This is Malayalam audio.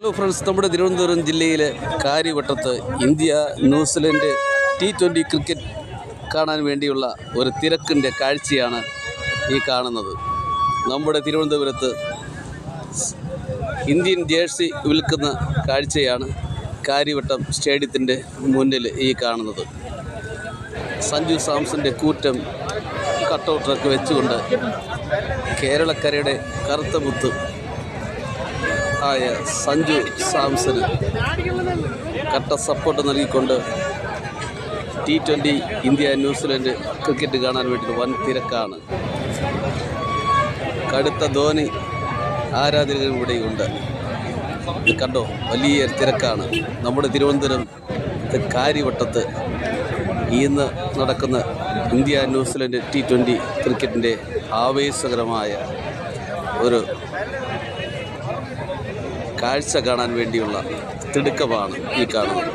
ഹലോ ഫ്രണ്ട്സ് നമ്മുടെ തിരുവനന്തപുരം ജില്ലയിലെ കാര്യവട്ടത്ത് India New Zealand T twenty cricket കാണാൻ വേണ്ടിയുള്ള ഒരു തിരക്കിന്റെ കാഴ്ചയാണ് ഈ കാണുന്നത്. നമ്മുടെ തിരുവനന്തപുരത്ത് ഇന്ത്യൻ ജേഴ്സി വിൽക്കുന്ന കാഴ്ചയാണ് കാര്യവട്ടം സ്റ്റേഡിയത്തിന്റെ മുന്നിൽ ഈ കാണുന്നത്. സഞ്ജു സാംസന്റെ കൂറ്റം കട്ടൗട്ടൊക്കെ വെച്ചുകൊണ്ട് കേരളക്കരയുടെ കറുത്ത മുത്ത് ആയ സഞ്ജു സാംസന് കട്ട സപ്പോർട്ട് നൽകിക്കൊണ്ട് T twenty India New Zealand cricket കാണാൻ വേണ്ടി വൻ തിരക്കാണ്. കടുത്ത ധോനി ആരാധകരും ഇവിടെയുണ്ട് ഇത് കണ്ടോ? വലിയ തിരക്കാണ്. നമ്മുടെ തിരുവനന്തപുരം കാര്യവട്ടത്ത് ഇന്ന് നടക്കുന്ന ഇന്ത്യ ന്യൂസിലൻഡ് ടി ട്വന്റി ക്രിക്കറ്റിന്റെ ആവേശകരമായ ഒരു കാഴ്ച കാണാൻ വേണ്ടിയുള്ള തിടുക്കമാണ് ഈ കാണുന്നത്.